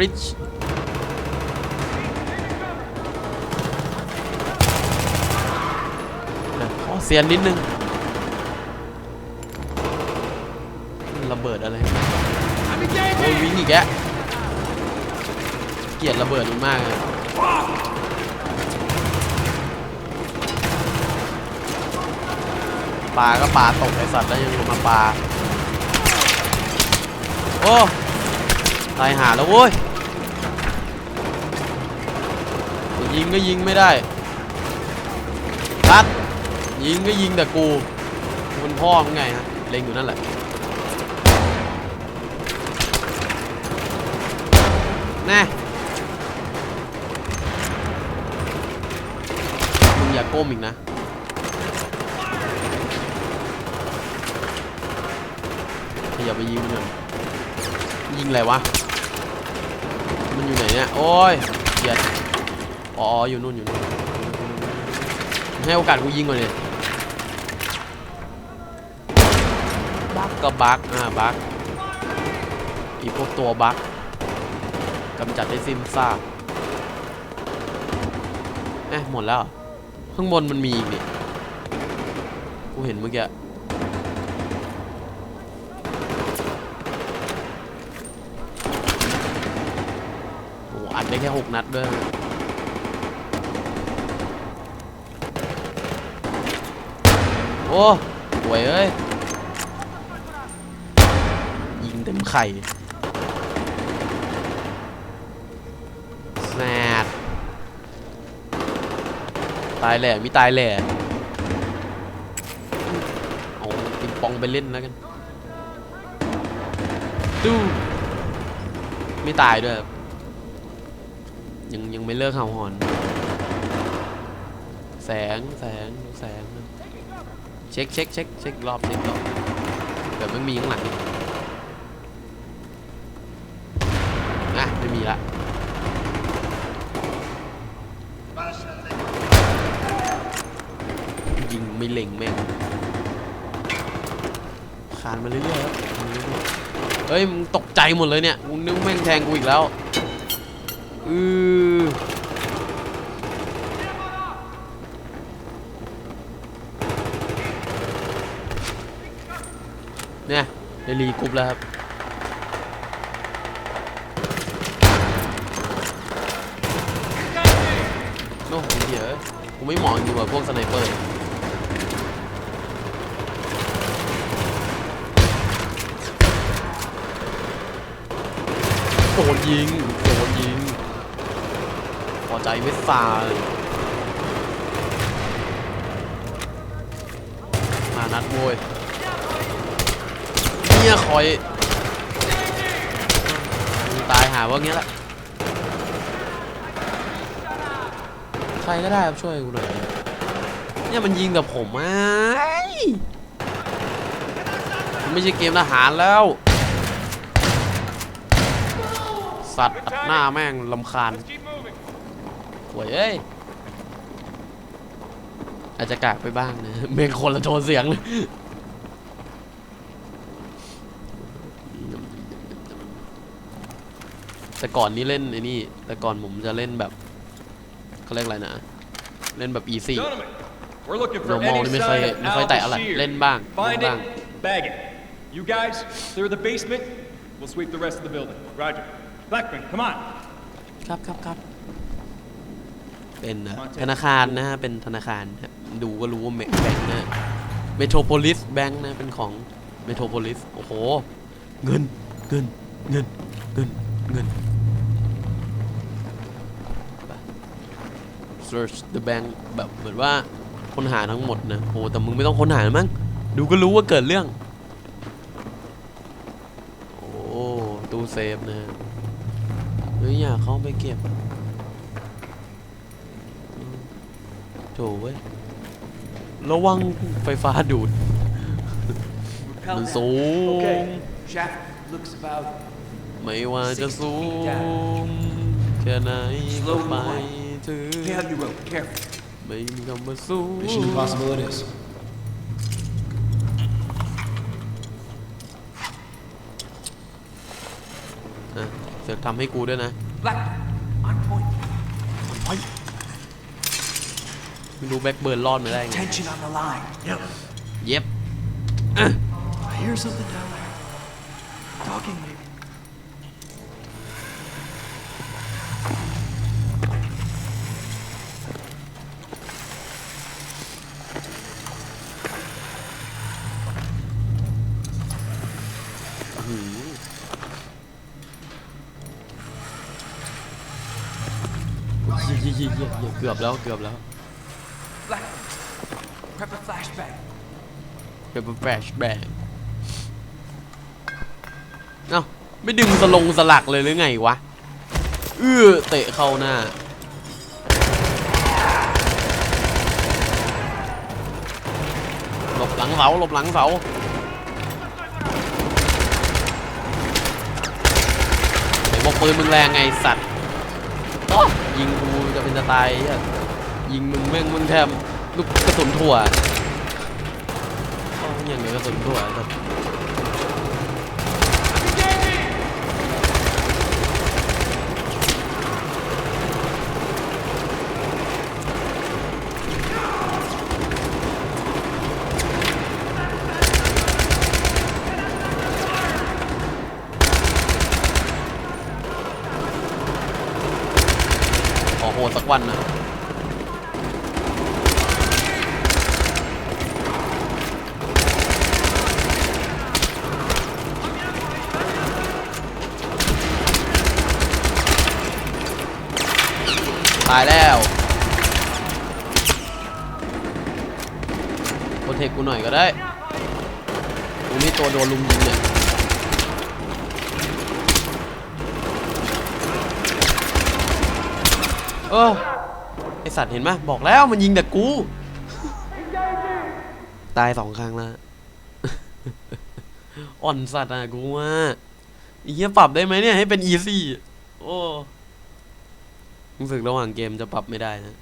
ริชขอเสียนนิดนึงระเบิดอะไรโอ้ยวิ่งอีกแกเกลียดระเบิดมันมากเลยปลาก็ปลาตกไอสัตว์แล้วยังลงมาปลาโอ้ตายหาแล้วโว้ย ยิงก็ยิงไม่ได้คัดยิงก็ยิงแต่กูมันพ่อมึงไงฮะเล็งอยู่นั่นแหละแน่มึงอย่าก้มอีกนะอย่าไปยิงมันเลยยิงอะไรวะ มันอยู่ไหนเนี่ย โอ้ยเหี้ย อ๋ออยู่นู่นอยู่นู่นให้โอกาสกูยิงก่อนเลยบักก็บักอ่าบักอีพวกตัวบักกำจัดได้สิ้นซากเอ๊ะหมดแล้วเหรอข้างบนมันมีอีกนี่กูเห็นเมื่อกี้โอ้โหอัดได้แค่หกนัดด้วย โอ้หวยเอ้ย ยิงเต็มไข่แซดตายแหล่มีตายแหล่เอาปิงปองไปเล่นแล้วกันดูไม่ตายด้วย ยังยังไม่เลิกเห่าหอน แสงแสงแสง ช็คเช็คเช็คเช็ครอบเช็ครอบเดี๋ยวมันมีข้างหลังอีกอะไม่มีละยิงไม่เล็งแม่งคานมาเรื่อยๆครับคานมาเรื่อยเฮ้ยมึงตกใจหมดเลยเนี่ยมึงนึกแม่งแทงกูอีกแล้วอือ เนี่ยได้รีกรุ๊ปแล้วครับโอ้โหเหี้ยกูไม่เหมาะอยู่กับพวกสไนเปอร์โดนยิงโดนยิง พอใจไม่ฟาเลยมานัดโวย เนี่ยคอยตายหาว่างี้แหละใครก็ได้ครับช่วยกูหน่อยเนี่ยมันยิงกับผมอะมันไม่ใช่เกมทหารแล้ว สัตว์อัดหน้าแม่งลำคาญหวยเอ้ยอาจจะกากไปบ้างนะเมงคนละโทนเสียงเลย แต่ก่อนนี้เล่นไอ้นี่ แต่ก่อนผมจะเล่นแบบเขาเรียกอะไรนะ เล่นแบบ easy Gentlemen, we're looking for Normal, any นี่ไม่ค่อย sign of ไม่ค่อยแตะอะไร Al-Bashir. เล่นบ้าง Find เล่นบ้าง it, bag it. You guys, clear the basement. We'll sweep the rest of the building. Roger. Blackman, come on. ครับครับครับเป็นเอ่อธนาคารนะฮะ เป็นธนาคารฮะดูก็รู้ว่าแบงค์นะเมโทรโพลิสแบงค์นะ เป็นของเมโทรโพลิส โอ้โห เงิน เงิน เงิน เงิน เงิน search the bank แบบเหมือนว่าค้นหาทั้งหมดนะโอ้แต่มึงไม่ต้องค้นหามั้งดูก็รู้ว่าเกิดเรื่อง โอ้ตู้เซฟนะเฮ้ยอยากเข้าไปเก็บโถเว้ยระวังไฟฟ้าดูดมันสูง Okay, shaft looks about ไม่ว่าจะสูงแค่ไหนก็ไป ถึง Get on your rope, careful. ไม่มีคำว่าสูง Mission impossible it is. อะสือกทำให้กูด้วยนะ Blackman, on point. ไม่รู้แบ็คเบิร์นรอดมาได้ไง Tension on the line. Yep. เย็บ I hear something down there. Talking maybe. เหี้ยเหี้ยเหี้ยเหี้ยเหี้ยเกือบแล้วเกือบแล้ว Blackman, prep a flashbang. เป็นแฟลชแบงเอ้าไม่ดึงสลงสลักเลยหรือไงวะ เอื้อเตะเข้าหน้า หลบหลังเสาหลบหลังเสา ไหนบอกปืนมึงแรงไงสัตว์โอ๊ะ ยิงกูจะเป็นจะตายยิงมึงแม่งมึงแทมลูกกระสุนถั่วโอ้ยอย่างเงี้ยกระสุนถั่วแต่ ขอโหดสักวันนะ ตายแล้วโปรเทคกูหน่อยก็ได้กูนี่ตัวโดนลุมยิงเนี่ยเออไอสัตว์เห็นไหมบอกแล้วมันยิงแต่กู ตายสองครั้งแล้วอ่อนสัตว์อะกูว่าไอ้เหี้ยปรับได้ไหมเนี่ยให้เป็นอีซี่ โอ้ รู้สึกระหว่างเกมจะปรับไม่ได้นะ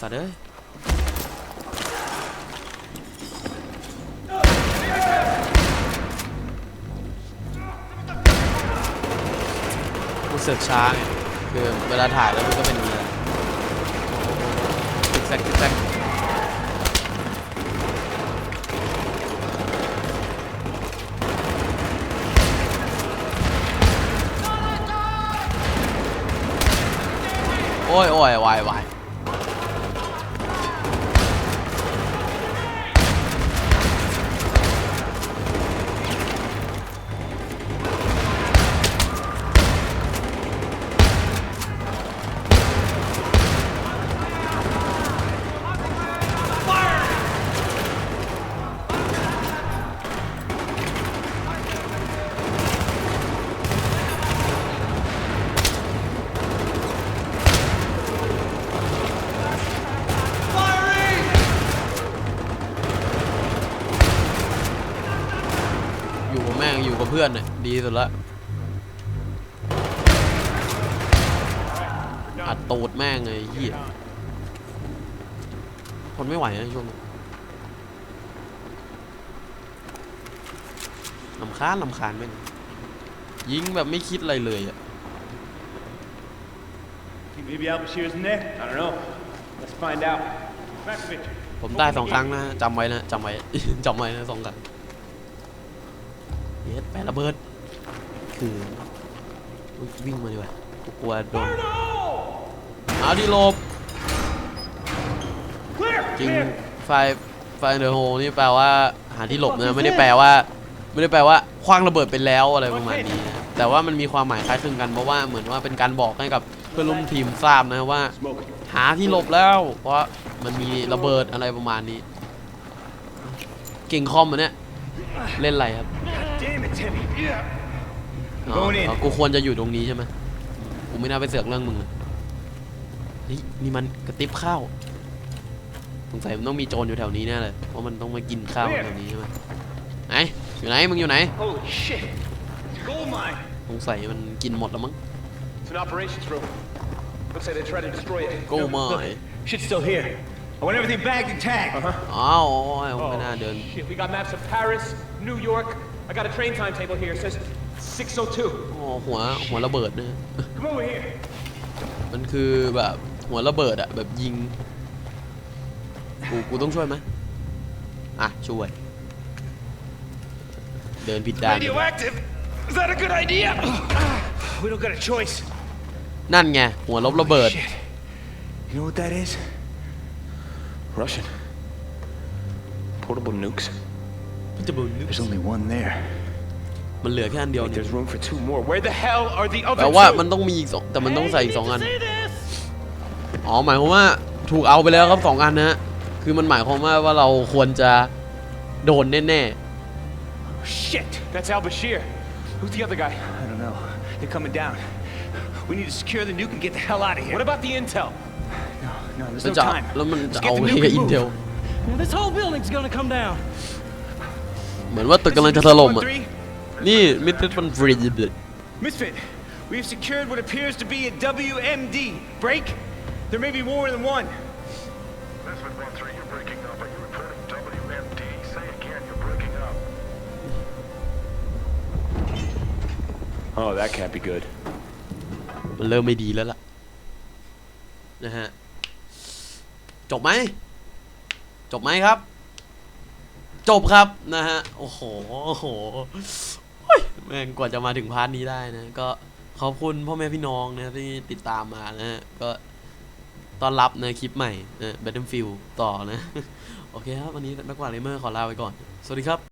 สัตว์เอ้ยกูเสือกช้าไงคือเวลาถ่ายแล้วมันก็เป็นอย่างนี้แหละติ๊กแซกติ๊กแซก โอ้ยโพื่อนเนี่ยดีสุดละอัดตูดแม่งเลยไอ้เหี้ยทนไม่ไหวนะช่วงนี้ลำคาญลำคาญแม่งยิงแบบไม่คิดอะไรเลยอะ Think maybe Al Bashir's in there? I don't know. Let's find out. Matkovich. ผมได้สองครั้งนะจำไว้นะจำไว้จำไว้นะสองครั้ง เย็ดแปะระเบิด คืออุ๊ยวิ่งมาดีกว่ากูกลัวโดนเอาที่หลบ Clear! จริง Clear! ไฟไฟเดอร์โฮนี่แปลว่าหาที่หลบนะไม่ได้แปลว่า ไม่ได้แปลว่าคว้างระเบิดไปแล้วอะไรประมาณนี้นะแต่ว่ามันมีความหมายคล้ายคลึงกันเพราะว่าเหมือนว่าเป็นการบอกให้กับเพื่อนร่วมทีมทราบนะว่า Smoking. หาที่หลบแล้ว เพราะมันมีระเบิดอะไรประมาณนี้ เก่งคอมมันเนี่ย เล่นอะไรครับ Damn it, Timmy. Yeah. อ๋อ Going in อ๋อกูควรจะอยู่ตรงนี้ใช่ไหมกูไม่น่าไปเสือกเรื่องมึงเลยเฮ้ยนี่มันกระติบข้าวสงสัยมันต้องมีโจรอยู่แถวนี้แน่เลยเพราะมันต้องมากินข้าวแถวนี้ใช่ไหมไหนอยู่ไหนมึงอยู่ไหน Holy shit. It's a gold mine. สงสัยมันกินหมดแล้วมั้ง It's an operations room. Looks like they tried to destroy it. Gold No, look, mine. Shit's still here. I want everything bagged and tagged. Uh-huh. อ้าวโอ้ยไม่น่าเดิน Shit, we got maps of Paris, New York. I got a train timetable here. It says 6:02. อ๋อหัวหัวระเบิดนะ Come over here. มันคือแบบหัวระเบิดอะแบบยิง กูกูต้องช่วยไหมอ่ะ ช่วย เดินผิดด้าน Radioactive. Is that a good idea? We don't got a choice. นั่นไง หัวลบระเบิด Shit. You know what that is? Russian. Portable nukes. มันจะบุญ There's only one there. มันเหลือแค่อันเดียว Wait, เนี่ย there's room for two more. Where the hell are the แปล other ว่า two? มันต้องมีอีกสองแต่มันต้องใส่อีกสองอัน อ๋อหมายความว่าถูกเอาไปแล้วครับสองอันนะฮะคือมันหมายความว่าว่าเราควรจะโดนแน่ Shit. That's Al Bashir. Who's the other guy? I don't know. They're coming down. We need to secure the nuke and get the hell out of here. What about the intel? No, no, there's ๆแล้ว no จะ time. แล้วมันจะ Let's เอา get the ไว้ nuke กับ and อินเทล move. Now this whole building's gonna come down. เหมือนว่าตึกกำลังจะถล่มอ่ะ Three. นี่มิดมันฟรีด Misfit, we have secured what appears to be a WMD. Break? There may be more than one. Misfit 1-3, you're breaking up. Are you reporting WMD? Say again, you're breaking up. Oh, that can't be good. มันเริ่มไม่ดีแล้วล่ะ นะฮะ จบไหม จบไหมครับ จบครับนะฮะ โอ้โห โอ้โหเฮ้ยแม่งกว่าจะมาถึงพาร์ทนี้ได้นะ ก็ขอบคุณพ่อแม่พี่น้องนะที่ติดตามมานะฮะ ก็ต้อนรับในคลิปใหม่นะ Battlefield ต่อนะ โอเคครับ วันนี้แม็กกวาเลเมอร์ขอลาไปก่อน สวัสดีครับ